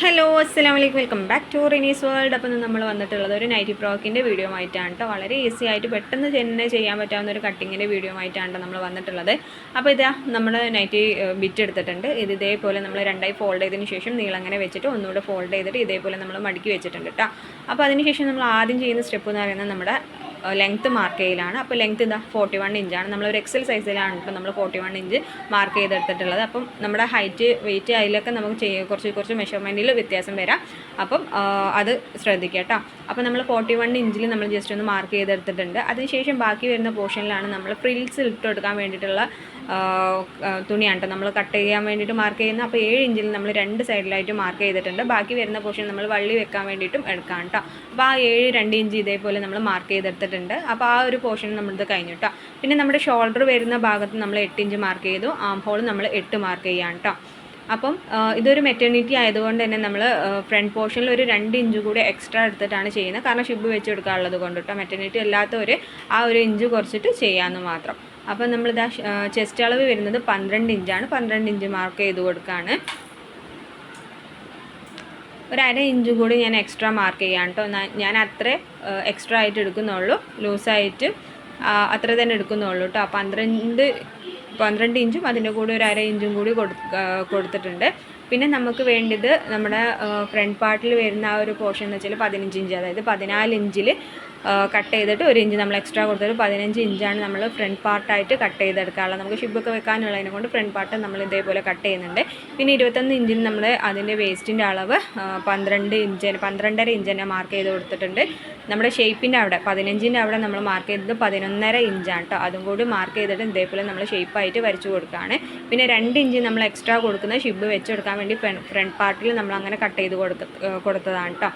Hello അസ്സാം വലൈക്കും welcome back to Rinees world അപ്പം നമ്മൾ വന്നിട്ടുള്ളത് ഒരു നൈറ്റി ഫ്രോക്കിന്റെ വീഡിയോ ആയിട്ടാണ് കേട്ടോ വളരെ ഈസി ആയിട്ട് പെട്ടെന്ന് തന്നെ ചെയ്യാൻ പറ്റാവുന്ന ഒരു കട്ടിങ്ങിന്റെ വീഡിയോ ആയിട്ടാണ് ട്ടോ നമ്മൾ വന്നിട്ടുള്ളത്. അപ്പോൾ ഇതാ നമ്മൾ നൈറ്റി ബിറ്റ് എടുത്തിട്ടുണ്ട്. ഇത് ഇതേപോലെ നമ്മൾ രണ്ടായി ഫോൾഡ് ചെയ്തതിന് ശേഷം നീളങ്ങനെ വെച്ചിട്ട് ഒന്നുകൂടെ ഫോൾഡ് ചെയ്തിട്ട് ഇതേപോലെ നമ്മൾ മടക്കി വെച്ചിട്ടുണ്ട് കേട്ടോ അപ്പോൾ അതിന് ശേഷം നമ്മൾ ആദ്യം ചെയ്യുന്ന സ്റ്റെപ്പ് എന്ന് പറയുന്നത് നമ്മുടെ ലെങ്ത്ത് മാർക്ക് ചെയ്യലാണ്. അപ്പോൾ ലെങ്ത്ത് ഇതാ ഫോർട്ടി വൺ ഇഞ്ചാണ് നമ്മളൊരു എക്സൽ സൈസിലാണ് ഇപ്പോൾ നമ്മൾ ഫോർട്ടി വൺ ഇഞ്ച് മാർക്ക് ചെയ്തെടുത്തിട്ടുള്ളത്. അപ്പം നമ്മുടെ ഹൈറ്റ് വെയിറ്റ് അതിലൊക്കെ നമുക്ക് ചെയ്യുക കുറച്ച് കുറച്ച് മെഷർമെന്റിൽ വ്യത്യാസം വരാം. അപ്പം അത് ശ്രദ്ധിക്കുക കേട്ടോ അപ്പോൾ നമ്മൾ ഫോർട്ടി വൺ ഇഞ്ചിൽ നമ്മൾ ജസ്റ്റ് ഒന്ന് മാർക്ക് ചെയ്തെടുത്തിട്ടുണ്ട്. അതിനുശേഷം ബാക്കി വരുന്ന പോർഷനിലാണ് നമ്മൾ ഫ്രിൽസ് ഇട്ട് കൊടുക്കാൻ വേണ്ടിയിട്ടുള്ള തുണിയാണ് നമ്മൾ കട്ട് ചെയ്യാൻ വേണ്ടിയിട്ട് മാർക്ക് ചെയ്യുന്നത്. അപ്പോൾ ഏഴ് ഇഞ്ചിൽ നമ്മൾ രണ്ട് സൈഡിലായിട്ട് മാർക്ക് ചെയ്തിട്ടുണ്ട്. ബാക്കി വരുന്ന പോർഷൻ നമ്മൾ വള്ളി വെക്കാൻ വേണ്ടിയിട്ടും എടുക്കാം കേട്ടോ അപ്പോൾ ആ ഏഴ് രണ്ട് ഇഞ്ച് ഇതേപോലെ നമ്മൾ മാർക്ക് ചെയ്തെടുത്തിട്ടുണ്ട്. അപ്പോൾ ആ ഒരു പോർഷൻ നമ്മളിത് കഴിഞ്ഞു കേട്ടോ പിന്നെ നമ്മുടെ ഷോൾഡർ വരുന്ന ഭാഗത്ത് നമ്മൾ എട്ട് ഇഞ്ച് മാർക്ക് ചെയ്തു. ആം ഹോൾ നമ്മൾ എട്ട് മാർക്ക് ചെയ്യാം കേട്ടോ അപ്പം ഇതൊരു മെറ്റേണിറ്റി ആയതുകൊണ്ട് തന്നെ നമ്മൾ ഫ്രണ്ട് പോർഷനിൽ ഒരു രണ്ട് ഇഞ്ച് കൂടി എക്സ്ട്രാ എടുത്തിട്ടാണ് ചെയ്യുന്നത്. കാരണം ഷിബ് വെച്ച് കൊടുക്കാനുള്ളത് കൊണ്ട് കേട്ടോ മെറ്റേണിറ്റി അല്ലാത്തവർ ആ ഒരു ഇഞ്ച് കുറച്ചിട്ട് ചെയ്യാമെന്ന് മാത്രം. അപ്പം നമ്മളിതാ ചെസ്റ്റ് അളവ് വരുന്നത് പന്ത്രണ്ട് ഇഞ്ചാണ്. പന്ത്രണ്ട് ഇഞ്ച് മാർക്ക് ചെയ്ത് കൊടുക്കുകയാണ് ഒരു അര ഇഞ്ച് കൂടി ഞാൻ എക്സ്ട്രാ മാർക്ക് ചെയ്യാം കേട്ടോ ഞാൻ അത്ര എക്സ്ട്രാ ആയിട്ട് എടുക്കുന്നുള്ളൂ. ലൂസായിട്ട് അത്ര തന്നെ എടുക്കുന്നുള്ളൂ കേട്ടോ പന്ത്രണ്ട് പന്ത്രണ്ട് ഇഞ്ചും അതിന്റെ കൂടെ ഒരു അര ഇഞ്ചും കൊടു കൊടുത്തിട്ടുണ്ട്. പിന്നെ നമുക്ക് വേണ്ടത് നമ്മുടെ ഫ്രണ്ട് പാർട്ടിൽ വരുന്ന ആ ഒരു പോർഷൻ എന്ന് വെച്ചാൽ പതിനഞ്ച് ഇഞ്ച് അതായത് പതിനാല് ഇഞ്ചിൽ കട്ട് ചെയ്തിട്ട് ഒരു ഇഞ്ച് നമ്മൾ എക്സ്ട്രാ കൊടുത്തൊരു പതിനഞ്ച് ഇഞ്ചാണ് നമ്മൾ ഫ്രണ്ട് പാർട്ടായിട്ട് കട്ട് ചെയ്തെടുക്കാറുള്ളത്. നമുക്ക് ഷിബൊക്കെ വെക്കാനുള്ളതിനെ കൊണ്ട് ഫ്രണ്ട് പാർട്ട് നമ്മൾ ഇതേപോലെ കട്ട് ചെയ്യുന്നുണ്ട്. പിന്നെ ഇരുപത്തൊന്ന് ഇഞ്ചിന് നമ്മൾ അതിന്റെ വേസ്റ്റിന്റെ അളവ് പന്ത്രണ്ട് ഇഞ്ച് പന്ത്രണ്ടര ഇഞ്ച് തന്നെ മാർക്ക് ചെയ്ത് കൊടുത്തിട്ടുണ്ട്. നമ്മുടെ ഷേപ്പിന്റെ അവിടെ പതിനഞ്ചിന്റെ അവിടെ നമ്മൾ മാർക്ക് ചെയ്തത് പതിനൊന്നര ഇഞ്ചാണ് കേട്ടോ അതും കൂടി മാർക്ക് ചെയ്തിട്ട് ഇതേപോലെ നമ്മൾ ഷേപ്പായിട്ട് വരച്ചു കൊടുക്കുകയാണ്. പിന്നെ രണ്ട് ഇഞ്ച് നമ്മൾ എക്സ്ട്രാ കൊടുക്കുന്ന ഷിബ് വെച്ച് കൊടുക്കാൻ വേണ്ടി ഫ്രണ്ട് പാർട്ടിൽ നമ്മൾ അങ്ങനെ കട്ട് ചെയ്ത് കൊടുക്ക കൊടുത്തതാണ് കേട്ടോ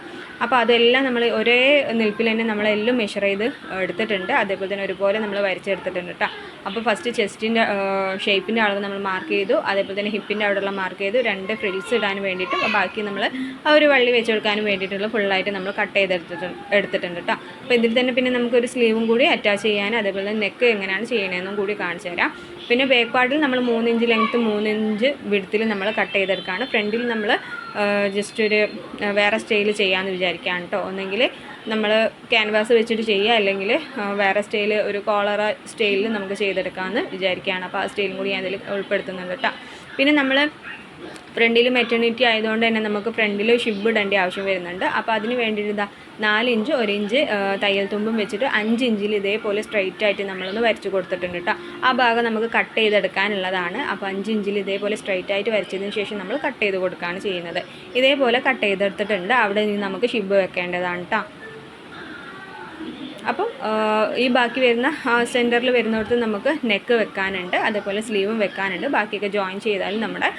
അപ്പോൾ അതെല്ലാം നമ്മൾ ഒരേ നിൽപ്പിൽ തന്നെ നമ്മളെല്ലാം മെഷർ ചെയ്ത് എടുത്തിട്ടുണ്ട്. അതേപോലെ തന്നെ ഒരുപോലെ നമ്മൾ വരച്ചെടുത്തിട്ടുണ്ട് കേട്ടോ. അപ്പോൾ ഫസ്റ്റ് ചെസ്റ്റിന്റെ ഷേപ്പിന്റെ അളവ് നമ്മൾ മാർക്ക് ചെയ്തു. അതേപോലെ തന്നെ ഹിപ്പിന്റെ അവിടെയുള്ള മാർക്ക് ചെയ്തു. രണ്ട് ഫ്രിൽസ് ഇടാൻ വേണ്ടിയിട്ടും ബാക്കി നമ്മൾ ആ ഒരു വള്ളി വെച്ച് കൊടുക്കാനും വേണ്ടിയിട്ടുള്ള ഫുള്ളായിട്ട് നമ്മൾ കട്ട് ചെയ്തെടുത്തിട്ടുണ്ട് എടുത്തിട്ടുണ്ട് കേട്ടോ അപ്പോൾ ഇതിൽ തന്നെ പിന്നെ നമുക്കൊരു സ്ലീവും കൂടി അറ്റാച്ച് ചെയ്യാൻ അതേപോലെ തന്നെ നെക്ക് എങ്ങനെയാണ് ചെയ്യണതെന്നും കൂടി കാണിച്ചു തരാം. പിന്നെ ബാക്ക് പാർട്ടിൽ നമ്മൾ മൂന്ന് ഇഞ്ച് ലെങ്ത്ത് മൂന്ന് ഇഞ്ച് വിടുത്തിൽ നമ്മൾ കട്ട് ചെയ്തെടുക്കുകയാണ്. ഫ്രണ്ടിൽ നമ്മൾ ജസ്റ്റ് ഒരു വേറെ സ്റ്റൈൽ ചെയ്യാമെന്ന് വിചാരിക്കുകയാണ് കേട്ടോ ഒന്നെങ്കിൽ നമ്മൾ ക്യാൻവാസ് വെച്ചിട്ട് ചെയ്യുക അല്ലെങ്കിൽ വേറെ സ്റ്റൈൽ ഒരു കോളറ സ്റ്റൈലിൽ നമുക്ക് ചെയ്തെടുക്കാമെന്ന് വിചാരിക്കുകയാണ്. അപ്പോൾ ആ സ്റ്റൈലും കൂടി ഞാൻ അതിൽ ഉൾപ്പെടുത്തുന്നുണ്ട് കേട്ടോ പിന്നെ നമ്മൾ ഫ്രണ്ടിൽ മെറ്റേണിറ്റി ആയതുകൊണ്ട് തന്നെ നമുക്ക് ഫ്രണ്ടിൽ ഷിബ് ഇടേണ്ട ആവശ്യം വരുന്നുണ്ട്. അപ്പോൾ അതിന് വേണ്ടിയിട്ട് ഇതാ നാല് ഇഞ്ച് ഒരു ഇഞ്ച് തയ്യൽ തുമ്പും വെച്ചിട്ട് അഞ്ച് ഇഞ്ചിൽ ഇതേപോലെ സ്ട്രൈറ്റ് ആയിട്ട് നമ്മളൊന്ന് വരച്ച് കൊടുത്തിട്ടുണ്ട് കേട്ടോ ആ ഭാഗം നമുക്ക് കട്ട് ചെയ്തെടുക്കാനുള്ളതാണ്. അപ്പോൾ അഞ്ച് ഇഞ്ചിൽ ഇതേപോലെ സ്ട്രൈറ്റ് ആയിട്ട് വരച്ചതിന് ശേഷം നമ്മൾ കട്ട് ചെയ്ത് കൊടുക്കുകയാണ് ചെയ്യുന്നത്. ഇതേപോലെ കട്ട് ചെയ്തെടുത്തിട്ടുണ്ട്. അവിടെ നിന്ന് നമുക്ക് ഷിബ് വെക്കേണ്ടതാണ് കേട്ടോ അപ്പം ഈ ബാക്കി വരുന്ന സെന്ററിൽ വരുന്നിടത്ത് നമുക്ക് നെക്ക് വെക്കാനുണ്ട് അതേപോലെ സ്ലീവും വെക്കാനുണ്ട്. ബാക്കിയൊക്കെ ജോയിൻ ചെയ്താൽ നമ്മുടെ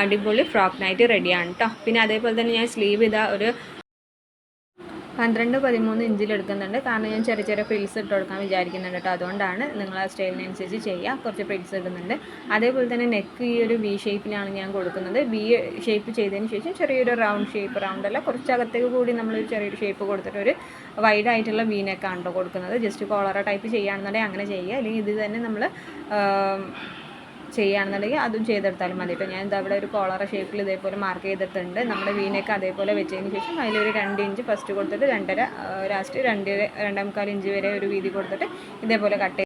അടിപൊളി ഫ്രോക്ക് നൈറ്റ് റെഡിയാണ് കേട്ടോ പിന്നെ അതേപോലെ തന്നെ ഞാൻ സ്ലീവ് ഇതാ ഒരു പന്ത്രണ്ട് പതിമൂന്ന് ഇഞ്ചിൽ എടുക്കുന്നുണ്ട്. കാരണം ഞാൻ ചെറിയ ചെറിയ പ്രിൽസ് ഇട്ട് കൊടുക്കാൻ വിചാരിക്കുന്നുണ്ട് കേട്ടോ അതുകൊണ്ടാണ് നിങ്ങൾ ആ സ്റ്റൈലിനനുസരിച്ച് ചെയ്യുക. കുറച്ച് പ്രിൽസ് ഇടുന്നുണ്ട്. അതേപോലെ തന്നെ നെക്ക് ഈ ഒരു വി ഷേപ്പിലാണ് ഞാൻ കൊടുക്കുന്നത്. ബി ഷേപ്പ് ചെയ്തതിന് ശേഷം ചെറിയൊരു റൗണ്ട് ഷേപ്പ് റൗണ്ട് അല്ല. കുറച്ച് അകത്തേക്ക് കൂടി നമ്മളൊരു ചെറിയൊരു ഷേപ്പ് കൊടുത്തിട്ട് ഒരു വൈഡ് ആയിട്ടുള്ള വി നെക്കാണ് കൊടുക്കുന്നത്. ജസ്റ്റ് കോളറ ടൈപ്പ് ചെയ്യുകയാണെന്നുണ്ടെങ്കിൽ അങ്ങനെ ചെയ്യുക. അല്ലെങ്കിൽ ഇത് തന്നെ നമ്മൾ ചെയ്യുകയാണെന്നുണ്ടെങ്കിൽ അതും ചെയ്തെടുത്താലും മതി. ഇപ്പോൾ ഞാൻ ഇതാ അവിടെ ഒരു കോളറ ഷേപ്പിൽ ഇതേപോലെ മാർക്ക് ചെയ്തിട്ടുണ്ട്. നമ്മുടെ വീനൊക്കെ അതേപോലെ വെച്ചതിന് ശേഷം അതിലൊരു രണ്ട് ഇഞ്ച് ഫസ്റ്റ് കൊടുത്തിട്ട് രണ്ടര ലാസ്റ്റ് രണ്ട് രണ്ടേ മുക്കാൽ ഇഞ്ച് വരെ ഒരു വീതി കൊടുത്തിട്ട് ഇതേപോലെ കട്ട്